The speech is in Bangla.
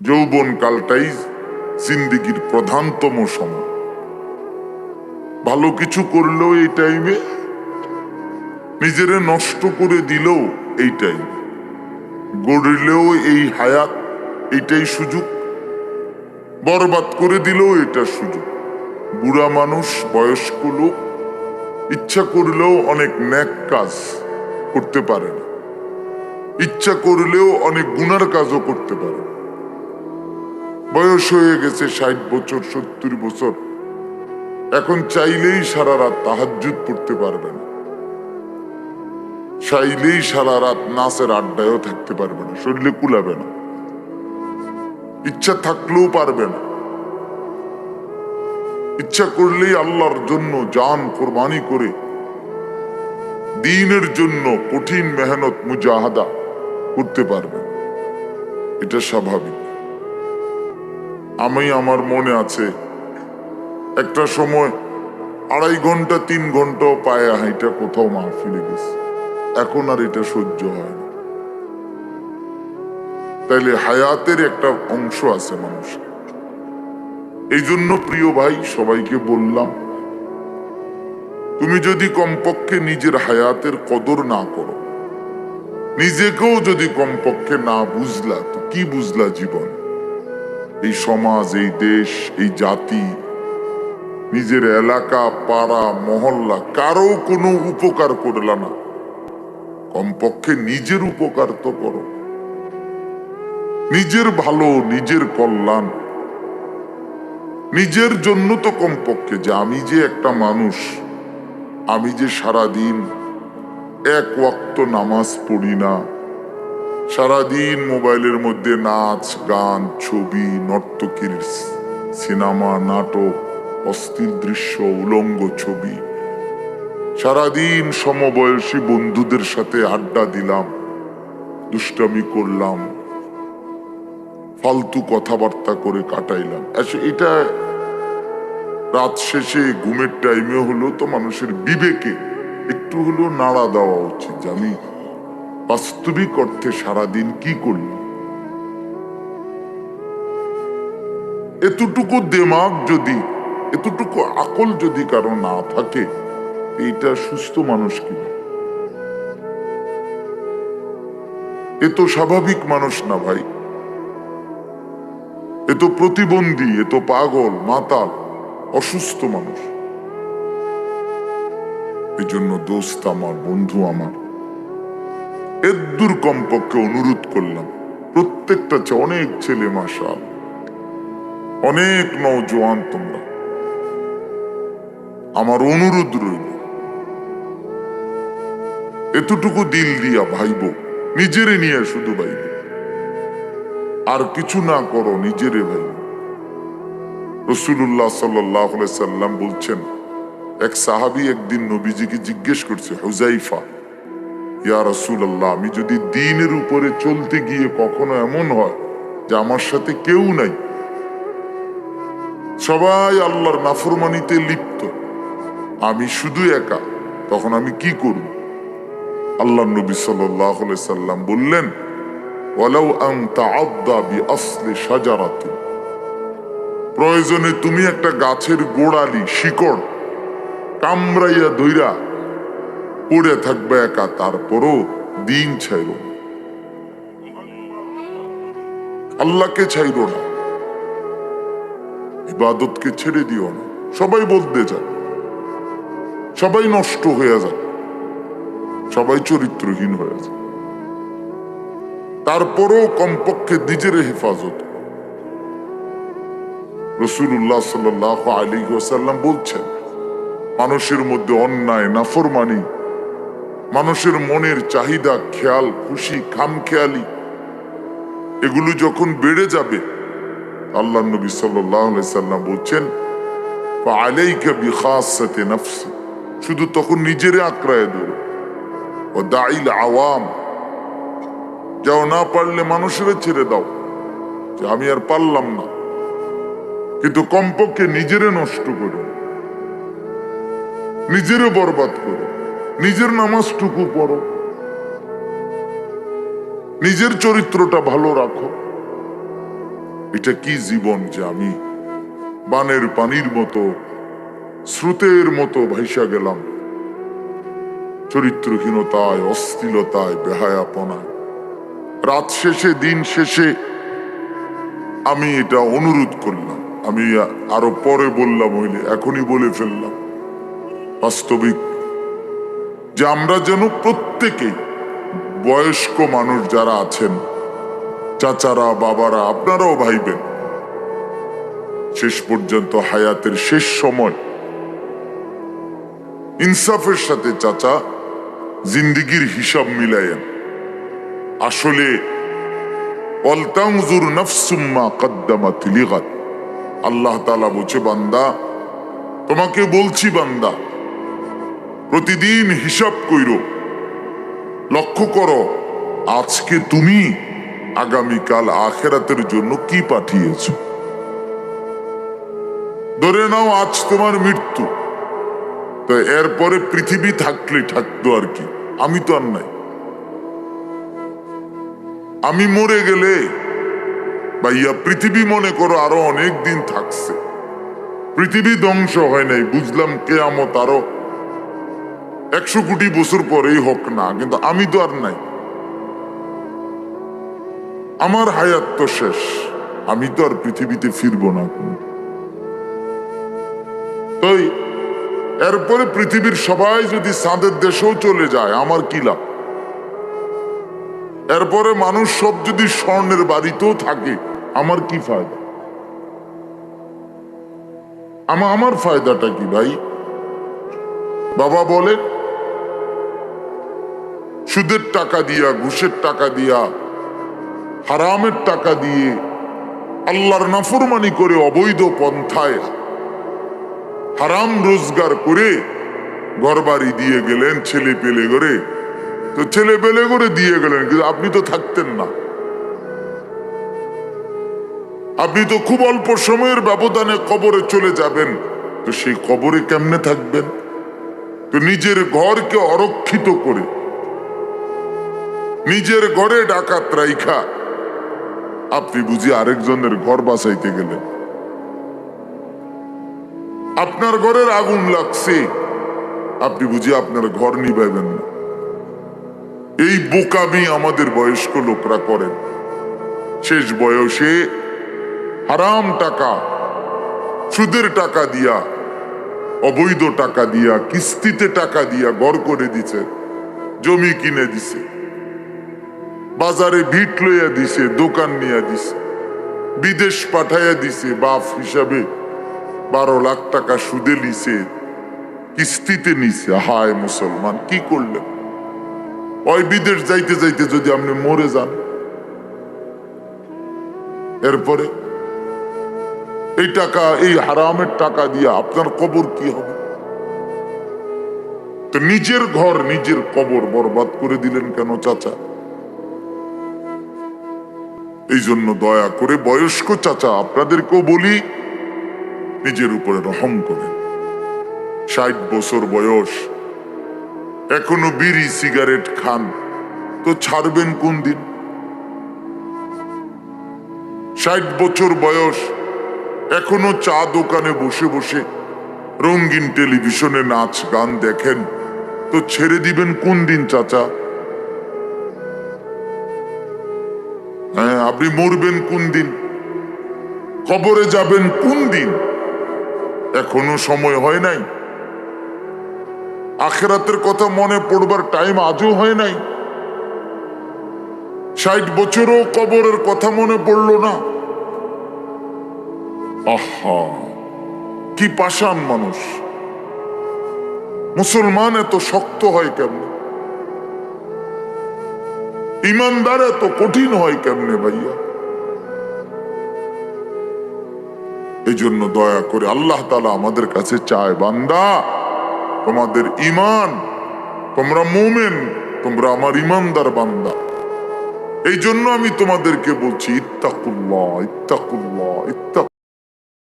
যৌবন কালটাই জিন্দিগির প্রধানতম সময়। ভালো কিছু করলেও এই টাইমে নিজেরে নষ্ট করে দিলেও এই টাইম গড়লেও এই হায়াত এইটাই সুযোগ। বরবাদ করে দিলেও এটা সুযোগ। বুড়া মানুষ, বয়স্ক লোক, ইচ্ছা করলেও অনেক ন্যাক কাজ করতে পারে না। ইচ্ছা করলেও অনেক গুনার কাজও করতে পারে না। বয়স হয়ে গেছে ষাট বছর, সত্তর বছর। এখন চাইলেই সারা রাত তাহাজ্জুদ পড়তে পারবে না। চাইলেই সারা রাত নাচের আড্ডায়ও থাকতে পারবে না, শরীরে কুলাবে না। ইচ্ছা থাকলেও পারবে না। ইচ্ছা করলেই আল্লাহর জন্য জান কোরবানি করে, দিনের জন্য কঠিন মেহনত মুজাহাদা করতে পারবে এটা স্বাভাবিক। আমি আমার মনে আছে। একটা সময় আড়াই ঘণ্টা, তিন ঘন্টাও পায়ে হাইটা কোথাও মাহফিলে গেছে। এখন আর এটা সহ্য হয় না। তাইলে হায়াতের একটা অংশ আছে মানুষ এই জন্য প্রিয় ভাই, সবাইকে বললাম, তুমি যদি কমপক্ষে নিজের হায়াতের কদর না করো, নিজেকেও যদি কমপক্ষে না বুঝলা, তো কি বুঝলা জীবন? এই সমাজ, এই দেশ, এই জাতি, নিজের এলাকা, পাড়া, মহল্লা, কারও কোনো উপকার করলা না। কমপক্ষে নিজের উপকার তো করো। নিজের ভালো, নিজের কল্যাণ। নিজের জন্য তো কমপক্ষে যে আমি যে একটা মানুষ, আমি যে সারাদিন এক ওয়াক্ত নামাজ পড়ি না সারাদিন মোবাইলের মধ্যে নাচ, গান, ছবি, নর্তকীর সিনেমা, নাটক, অস্থির দৃশ্য, উলঙ্গ ছবি। সারাদিন সমবয়সী বন্ধুদের সাথে আড্ডা দিলাম, দুষ্টামি করলাম, ফালতু কথাবার্তা করে কাটাইলাম। আসলে এটা রাত শেষে ঘুমের টাইমে হলো তো মানুষের বিবেকে একটু হলো নাড়া দেওয়া উচিত আমি বাস্তবিক অর্থে সারাদিন কি করলাম এতটুকু দেমাগ যদি, এতটুকু আকল যদি কারও না থাকে, এইটা সুস্থ মানুষ কি এ তো স্বাভাবিক মানুষ না ভাই। এ তো প্রতিবন্ধী, এ তো পাগল, মাতাল, অসুস্থ মানুষ। এই জন্য দোস্ত আমার, বন্ধু আমার এদ্দুর কমপক্ষে অনুরোধ করলাম। প্রত্যেকটা অনেক ছেলে মাসাল অনেক নৌজওয়ান তোমরা। আমার অনুরোধ রইল, এতটুকু দিল দিয়া ভাইব, নিজেরে নিয়ে শুধু ভাইব। আর কিছু না করো, নিজেরে ভাইব। রসুল্লাহ সাল্লাহ সাল্লাম বলছেন, এক সাহাবি একদিন নবীজিকে জিজ্ঞেস করছে হুজাইফা ইয়া রসুল্লাহ আমি যদি দিনের উপরে চলতে গিয়ে কখনো এমন হয় যে আমার সাথে কেউ নাই? সবাই আল্লাহর নাফরমানিতে লিপ্ত। আমি শুধু একা, তখন আমি কি করব? আল্লাহ নবী সাল্লাহ সাল্লাম বললেন, ওয়ালাউ আং তাআদ্দা বিআসলি শাজারাতিন। প্রয়োজনে তুমি একটা গাছের গোড়ালি, শিকড় কামড়াইয়া ধইরা পড়ে থাকবে একা, তারপরও দিন ছাইর না। আল্লাহকে ছাইর না। ইবাদতকে ছেড়ে দিও না। সবাই বলতে যায় সবাই নষ্ট হয়ে যায় সবাই চরিত্রহীন হয়ে যায় তারপরও কমপক্ষে নিজের হেফাজত। রসুল্লাহ সাল্লাহ আলী বলছেন, মানুষের মধ্যে অন্যায়, নাফরমানি মানুষের মনের চাহিদা, খেয়াল, খুশি, খামখেয়ালি, এগুলো যখন বেড়ে যাবে, আল্লাহ নবী সাল্লাম বলছেন শুধু তখন নিজেরে আক্রায় ধরো। ও দাইল আওয়াম যাও না পারলে মানুষের ছেড়ে দাও, যে আমি আর পারলাম না। কিন্তু কমপক্ষে নিজেরে নষ্ট করো। নিজেরে বরবাদ করো। নিজের নামাজটুকু পড়ো। নিজের চরিত্রটা ভালো রাখো। এটা কি জীবন যে আমি বানের পানির মতো, স্রোতের মতো ভাইসা গেলাম? চরিত্রহীনতায়, অস্থিলতায়, বেহায়াপনায়। রাত শেষে, দিন শেষে আমি এটা অনুরোধ করলাম। আমি আরও পরে বললাম, হইলে এখনই বলে ফেললাম। বাস্তবিক যে আমরা যেন প্রত্যেকেই বয়স্ক মানুষ যারা আছেন, চাচারা, বাবারা, আপনারাও ভাইবেন, শেষ পর্যন্ত হায়াতের শেষ সময় ইনসাফের সাথে চাচা জিন্দিগির হিসাব মিলাইয়েন আসলে আল্লাহ বলছে, বান্দা, তোমাকে বলছি বান্দা প্রতিদিন হিসাব কইরো। লক্ষ্য করো, আজকে তুমি আগামীকাল আখেরাতের জন্য কি পাঠিয়েছ? ধরে নাও, আজ তোমার মৃত্যু। তো এরপরে পৃথিবী থাকলে থাকতো আর কি। আমি তো আর নাই। আমি মরে গেলে, ভাইয়া, পৃথিবী মনে করো আরও অনেক দিন থাকছে। পৃথিবী ধ্বংস হয় নাই, বুঝলাম কেয়ামত আরও একশো কোটি বছর পরেই হোক না, কিন্তু আমি তো আর নাই। আমার হায়াত তো শেষ, আমি তো আর পৃথিবীতে ফিরবো না তাই, এরপরে পৃথিবীর সবাই যদি চাঁদের দেশেও চলে যায়, আমার কি লাভ? এরপরে মানুষ সব যদি স্বর্ণের বাড়িতেও থাকে, আমার কি ফায়দা? আমা, আমার ফায়দাটা কি ভাই? বাবা বলে সুদের টাকা দিয়া, ঘুষের টাকা দিয়া, হারামের টাকা দিয়ে আল্লাহর নাফরমানি করে অবৈধ পন্থায় হারাম রোজগার করে ঘর বাড়ি দিয়ে গেলেন, ছেলে পেলে করে। তো ছেলে পেলে করে দিয়ে গেলেন, কিন্তু আপনি তো থাকতেন না। আপনি তো খুব অল্প সময়ের ব্যবধানে কবরে চলে যাবেন, তো সেই কবরে কেমনে থাকবেন? তো নিজের ঘরকে অরক্ষিত করে নিজের ঘরে ডাকাত রাইখা। আপনি বুঝি আরেকজনের ঘর বাঁচাইতে গেলেন। আপনার ঘরের আগুন লাগছে। আপনি বুঝি আপনার ঘর নিবাইবেন না। এই বোকামি আমাদের বয়স্ক লোকরা করেন। শেষ বয়সে হারাম টাকা, সুদের টাকা দিয়া, অবৈধ টাকা দিয়া, কিস্তিতে টাকা দিয়া ঘর করে দিছে, জমি কিনে দিছে। বাজারে ভিট লইয়া দিছে, দোকান নিয়ে দিছে, বিদেশ পাঠাইয়া দিছে, বাপ হিসাবে বারো লাখ টাকা সুদে নিছে কিস্তিতে নিছে। হায় মুসলমান, কি করলেন? ওই বিদেশ যাইতে যাইতে যদি আপনি মরে যান, এরপরে এই টাকা, এই হারামের টাকা দিয়ে আপনার কবর কি হবে? তো নিজের ঘর, নিজের কবর বরবাদ করে দিলেন কেন চাচা? এই জন্য দয়া করে বয়স্ক চাচা আপনাদেরকেও বলি, নিজের উপরে রহম করেন। ষাট বছর বয়স, এখনও বিড়ি সিগারেট খান, তো ছাড়বেন কোন দিন? ষাট বছর বয়স, এখনও চা দোকানে বসে বসে রঙিন টেলিভিশনে নাচ গান দেখেন, তো ছেড়ে দিবেন কোন দিন চাচা? আপনি মরবেন কোন দিন? কবরে যাবেন কোন দিন? এখনও সময় হয় নাই। আখেরাতের কথা মনে পড়বার টাইম আজও হয় নাই। ষাট বছরও কবরের কথা মনে পড়ল না। আহা, কি পাষাণ মানুষ। মুসলমান এত শক্ত হয় কেমনে? ইমানদার এত কঠিন হয় কেমনে ভাইয়া? এই জন্য দয়া করে আল্লাহ তালা আমাদের কাছে চায়, বান্দা, তোমাদের ইমান তোমরা মোমেন, তোমরা আমার ইমানদার বান্দা। এই জন্য আমি তোমাদেরকে বলছি, ইত্তাকুল্লাহ ইত্তাকুল্লাহ ইত্তাক